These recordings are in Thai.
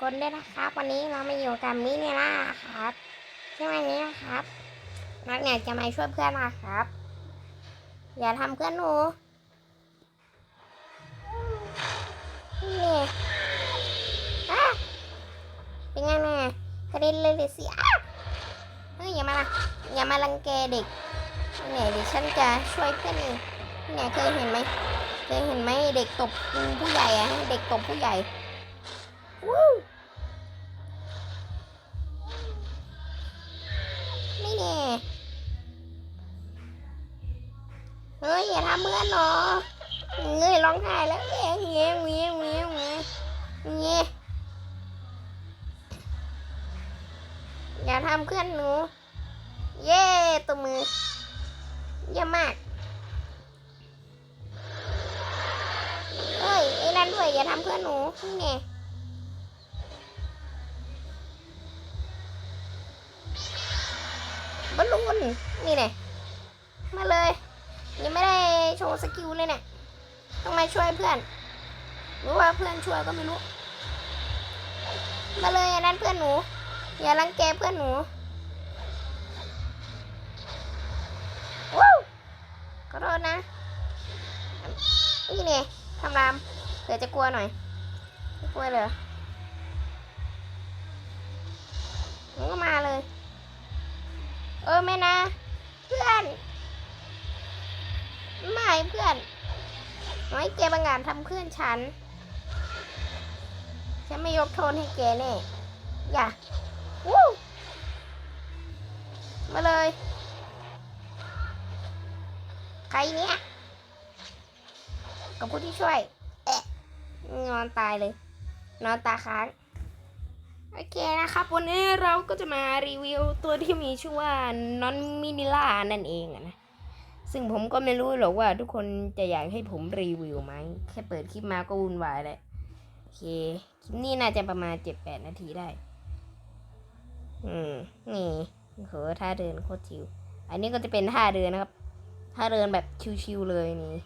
กลด้วยนะครับ วันนี้เรามาอยู่กับมิเนล่าครับใช่ไหมนี้นะครับนักเนี่ยจะมาช่วยเพื่อนนะครับ อย่าทำเพื่อนหนูนี่อะเป็นไงแม่กระด็นเลยเลยสิเฮ้ยอย่ามาละอย่ามารังแกเด็กเนี่ยเดี๋ยวฉันจะช่วยเพื่อนเองเนี่ยเคยเห็นไหมเคยเห็นไหมเด็กตบผู้ใหญ่อะเด็กตบผู้ใหญ่ เงยร้องไห้แล้วเงี้ยเงี้ยเงี้ยเงี้ยเงี้ยเงี้ยอย่าทำเพื่อนหนู เย้ตัวมือ เยี่ยมมากเฮ้ยไอ้นั่นด้วยอย่าทำเพื่อนหนูนี่ไงบอลลูนนี่เนี่มาเลย ยังไม่ได้โชว์สกิลเลยเนี่ย ต้องมาช่วยเพื่อน หรือว่าเพื่อนช่วยก็ไม่รู้ มาเลยอันนั้นเพื่อนหนู อย่ารังแกเพื่อนหนูว้าวขอโทษนะ นี่เนี่ยทำรามเผื่อจะกลัวหน่อยไม่กลัวเลยหนูก็มาเลย เออไม่นะ เพื่อน ไม่เพื่อน น้อยแกบางงานทำเพื่อนฉัน ฉันไม่ยกโทษให้แกแน่ อย่าวู้มาเลย ใครเนี้ยกับผู้ที่ช่วย เอะนอนตายเลย นอนตาค้าง โอเคนะครับ วันนี้เราก็จะมารีวิวตัวที่มีชื่อว่านอนมินิล่านั่นเองนะ ซึ่งผมก็ไม่รู้หรอกว่าทุกคนจะอยากให้ผมรีวิวไหม แค่เปิดคลิปมาก็วุ่นวายแล้วโอเค คลิปนี้น่าจะประมาณเจ็ดแปดนาทีได้ อืม นี่โหท่าเดินโคตรชิว อันนี้ก็จะเป็นท่าเดินนะครับ ท่าเดินแบบชิวๆเลยนี่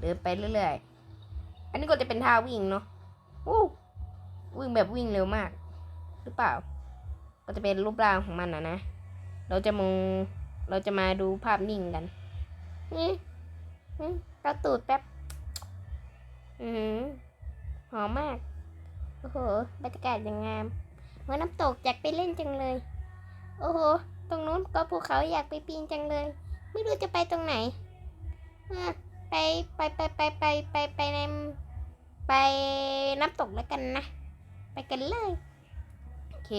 เดินไปเรื่อยๆ อันนี้ก็จะเป็นท่าวิ่งเนาะวู้วิ่งแบบวิ่งเร็วมาก หรือเปล่า ก็จะเป็นรูปร่างของมันนะนะ เราจะมอง เราจะมาดูภาพนิ่งกัน นี่นี่เราตูดแป๊บ อือหือมมาก โอ้โห บรรยากาศอย่างงามเหมือนน้ำตกอยากไปเล่นจังเลย โอ้โห ตรงนู้นก็ภูเขาอยากไปปีนจังเลย ไม่รู้จะไปตรงไหนไปไปไปไปไปไปไปในไปน้ำตกแล้วกันนะ ไปกันเลย โอเค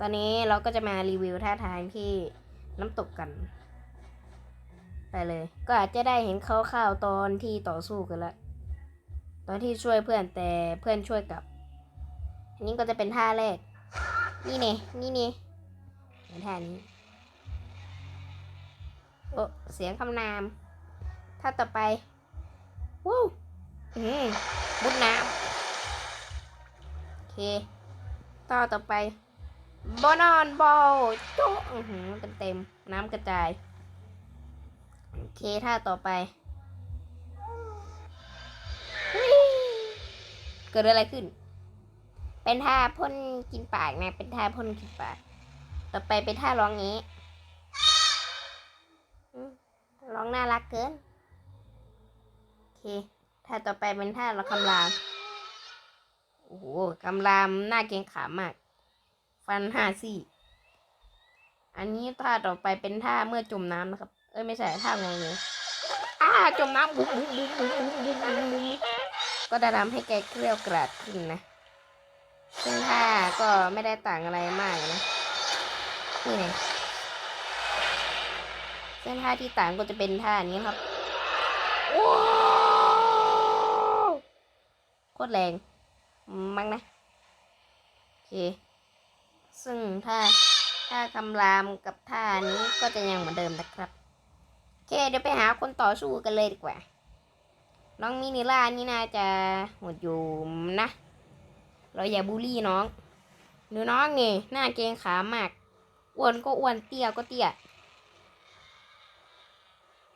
ตอนนี้เราก็จะมารีวิวท่าทางที่น้ำตกกัน ไปเลย ก็อาจจะได้เห็นคร่าวๆตอนที่ต่อสู้กันละตอนที่ช่วยเพื่อนแต่เพื่อนช่วยกลับ อันนี้ก็จะเป็นท่าแรก นี่เนี่ยนี่เน่เห็นท่านี้โอ้เสียงคำนามท่าต่อไปวู้อืมบุดน้ำโอเค ต่อต่อไปบอนอนบอลโจ๊ะอื้อหือเต็มเต็มน้ำกระจาย โอเคท่าต่อไป เกิดอะไรขึ้น เป็นท่าพ่นกินปากนะ เป็นท่าพ่นกินปาก ต่อไปเป็นท่าร้องนี้ ร้องน่ารักเกิน โอเค ท่าต่อไปเป็นท่าเราคำราม โอ้โหคำรามน่าเกงขามมาก ฟันห้าซี่ อันนี้ท่าต่อไปเป็นท่าเมื่อจมน้ำนะครับ เอ้ยไม่ใช่ท่างงเลยอ้าจมน้ำบุ้งบุ้งบุ้งบุ้งบุ้งบุ้งบุ้งบุ้งก็จะทำให้แกเกลียวกราดขึ้นนะซึ่งท่าก็ไม่ได้ต่างอะไรมากนะนี่ไงซึ่งท่าที่ต่างก็จะเป็นท่านี้ครับว้าวโคตรแรงมั้งนะโอเคซึ่งถ้าถ้าคำรามกับท่านี้ก็จะยังเหมือนเดิมนะครับ เคเดี๋ยวไปหาคนต่อสู้กันเลยดีกว่า น้องมินิล่านี่น่าจะหมดอยู่นะ เราอย่าบูลลี่น้องดูน้องนี่หน้าเกงขามากอ้วนก็อ้วนเตี้ยก็เตี้ย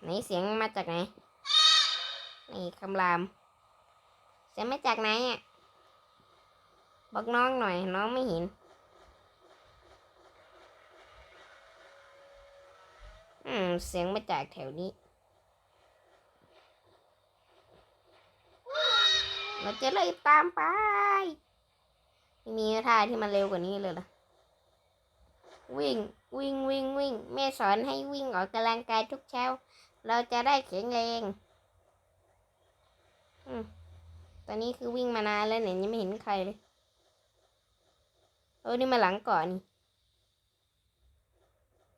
ไหนเสียงมาจากไหนนี่คำราม เสียงมาจากไหนอะบอกน้องหน่อยน้องไม่เห็น อืม เสียงมาจากแถวนี้ เราจะเลยตามไปม่มีท่าที่มันเร็วกว่านี้เลยล่ะ วิ่งวิ่งวิ่งวิ่งแม่สอนให้วิ่งออกกำลังกายทุกเช้า เราจะได้แข็งแรงอืมตอนนี้คือวิ่งมานานแล้วเนี่ยยังไม่เห็นใครเลย เออนี่มาหลังก่อนนี่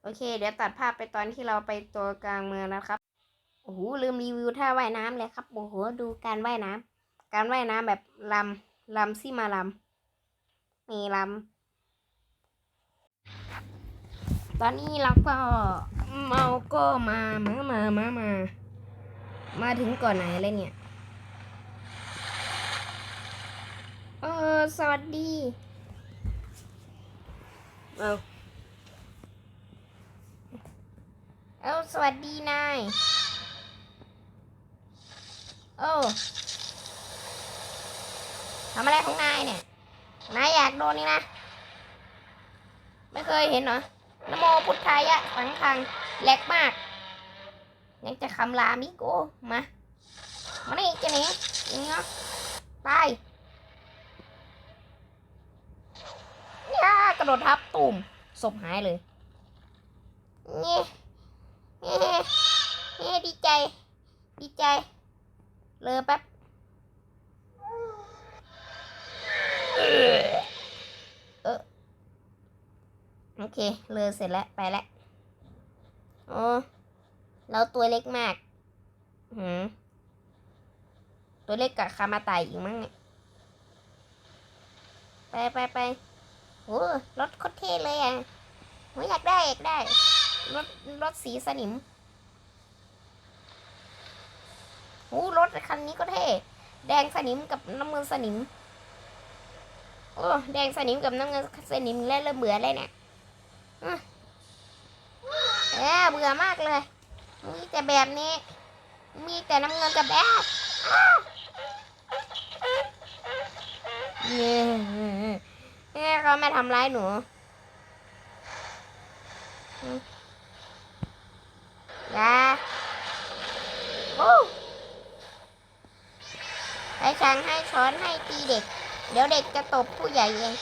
โอเค เดี๋ยวตัดภาพไปตอนที่เราไปตัวกลางเมืองนะครับ โอ้โหลืมรีวิวท่าว่ายน้ำเลยครับ โอ้โหดูการว่ายน้ำการว่ายน้ำแบบลำลำซี่มาลำมีลำตอนนี้เราก็เมาก็มามามามามา มาถึงก่อนไหนเลยเนี่ย เออสวัสดี เอา เอาสวัสดีนายโอ้ทำอะไรของนายเนี่ย นายอยากโดนนี่นะ ไม่เคยเห็นเหรอนโมพุทธายะสังคังแหลกมาก ยังจะคำลามิโกมา มานี่จะหนีอย่างนี้เนาะตายย่ากระโดดทับตุ่มศพหายเลย นี่ เฮ้เฮ้ดีใจ ดีใจ เลอแป๊บเออโอเค เลอเสร็จแล้ว ไปแล้วโอ้เราตัวเล็กมากหืมตัวเล็กกับคามาตายอีกมั้งเนี่ยไปไปไปโอ้รถโคตรเท่เลยอะโหอยากได้อยากได้ รถรถสีสนิมโอ้รถคันนี้ก็เท่ แดงสนิมกับน้ำเงินสนิม โอ้แดงสนิมกับน้ำเงินสนิมแล้วเริ่มเบื่อเลยเนี่ยอืมเออเบื่อมากเลย มีแต่แบบนี้ มีแต่น้ำเงินกับแดงอ้าวเย้เย้เขาไม่ทำร้ายหนูอืม อย่าโอ้ให้ชังให้ช้อนให้ตีเด็ก เดี๋ยวเด็กจะตบผู้ใหญ่เอง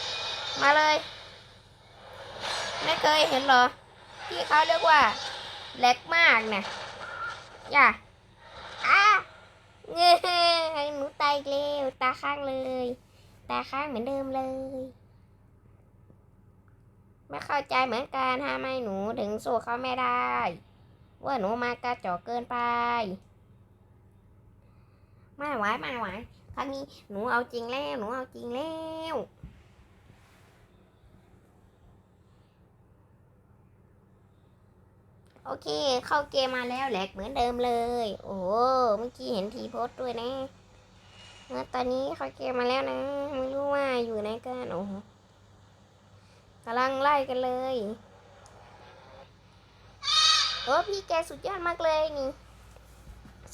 มาเลย ไม่เคยเห็นหรอ ที่เขาเรียกว่าเล็กมากนะอย่าอ้าเงี้ยหนูตายอีกแล้วตาข้างเลย ตาข้างเหมือนเดิมเลย ไม่เข้าใจเหมือนกันทำไมหนูถึงสู้เขาไม่ได้ ว่าหนูมากระจอกเกินไปไม่ไหวไม่ไหวครั้งนี้หนูเอาจริงแล้ว หนูเอาจริงแล้วโอเค เข้าเกมมาแล้วแหลกเหมือนเดิมเลย โอ้เมื่อกี้เห็นทีโพสต์ด้วยนะตอนนี้เข้าเกมมาแล้วนะ ไม่รู้ว่าอยู่ไหนกัน โอ้กำลังไล่กันเลย โอ้พี่แกสุดยอดมากเลยนี่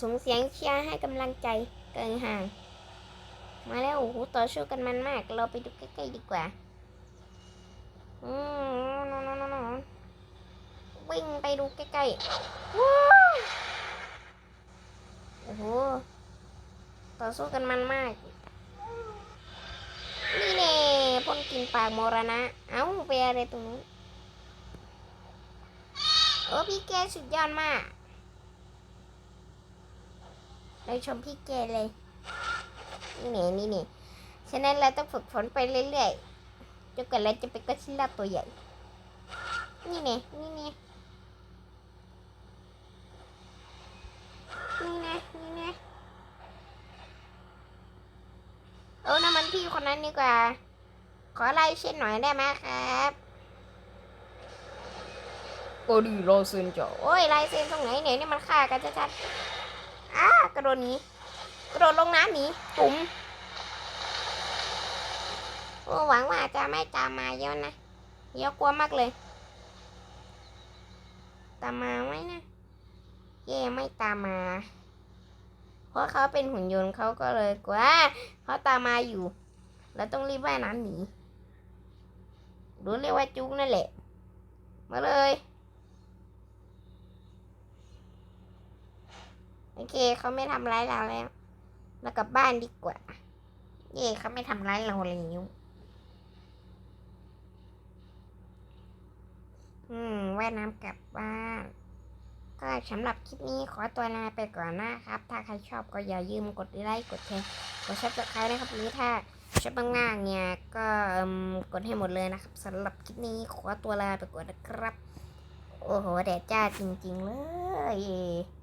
ส่งเสียงเชียร์ให้กำลังใจเกินห่าง มาแล้วโอ้โหต่อสู้กันมันมาก เราไปดูใกล้ๆดีกว่าอืมนอนนอนวิ่งไปดูใกล้ๆว้าโอ้โหต่อสู้กันมันมาก นี่เน่พ่นกินปากมรณะ เอ้าไปอะไรตรงนู้น โอ้พี่แกสุดยอดมากเราชมพี่แกเลย นี่เนี่ยนี่เนี่ยฉะนั้นเราต้องฝึกฝนไปเรื่อยๆจนกว่าเราจะเป็นก็ชิลล่าตัวใหญ่ นี่เนี่ยนี่เนี่ยนี่นะนี่นะโอ้น้ำมันพี่คนนั้นดีกว่า ขอไล่เช่นหน่อยได้ไหมครับ โอ้ดีรอเซนจ้ะโอ้ยลายเซ็นตรงไหนเนี่ยนี่มันฆ่ากันชัดๆอ้ากระโดดหนีกระโดดลงน้ำหนีตุ๋มโอ้หวังว่าจะไม่ตามมาเยอะนะเยอะกลัวมากเลยตามมาไหมนะเย่ไม่ตามมา เพราะเขาเป็นหุ่นยนต์เขาก็เลยกลัวเขาตามมาอยู่เราต้องรีบว่ายน้ำหนีรู้เรียกว่าจุกนั่นแหละ มาเลย โอเคเขาไม่ทำร้ายเราแล้วเรากลับบ้านดีกว่า เย่เขาไม่ทำร้ายเราแล้วอืมว่ายน้ำกลับบ้าน ก็สำหรับคลิปนี้ขอตัวลาไปก่อนนะครับ ถ้าใครชอบก็อย่าลืมกดไลค์กดแชร์กดซับสไครต์นะครับหรือถ้าชอบมากๆเนี่ยก็กดให้หมดเลยนะครับสำหรับคลิปนี้ขอตัวลาไปก่อนนะครับ โอ้โหแดดจ้าจริง ๆ เลย